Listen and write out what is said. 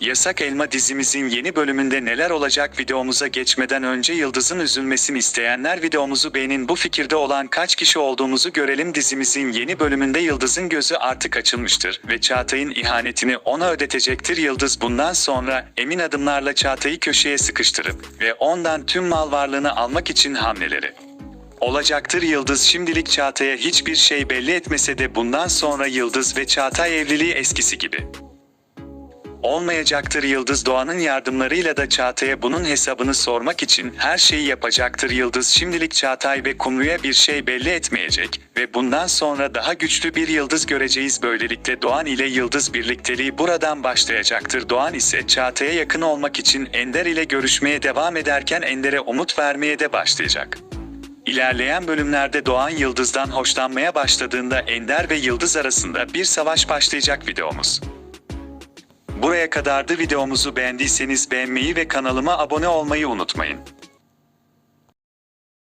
Yasak Elma dizimizin yeni bölümünde neler olacak videomuza geçmeden önce Yıldız'ın üzülmesini isteyenler videomuzu beğenin. Bu fikirde olan kaç kişi olduğumuzu görelim. Dizimizin yeni bölümünde Yıldız'ın gözü artık açılmıştır ve Çağatay'ın ihanetini ona ödetecektir. Yıldız bundan sonra emin adımlarla Çağatay'ı köşeye sıkıştırıp ve ondan tüm mal varlığını almak için hamleleri olacaktır. Yıldız şimdilik Çağatay'a hiçbir şey belli etmese de bundan sonra Yıldız ve Çağatay evliliği eskisi gibi olmayacaktır Yıldız Doğan'ın yardımlarıyla da Çağatay'a bunun hesabını sormak için her şeyi yapacaktır Yıldız şimdilik Çağatay ve Kumru'ya bir şey belli etmeyecek ve bundan sonra daha güçlü bir Yıldız göreceğiz böylelikle Doğan ile Yıldız birlikteliği buradan başlayacaktır Doğan ise Çağatay'a yakın olmak için Ender ile görüşmeye devam ederken Ender'e umut vermeye de başlayacak. İlerleyen bölümlerde Doğan Yıldız'dan hoşlanmaya başladığında Ender ve Yıldız arasında bir savaş başlayacak videomuz. Buraya kadardı videomuzu beğendiyseniz beğenmeyi ve kanalıma abone olmayı unutmayın.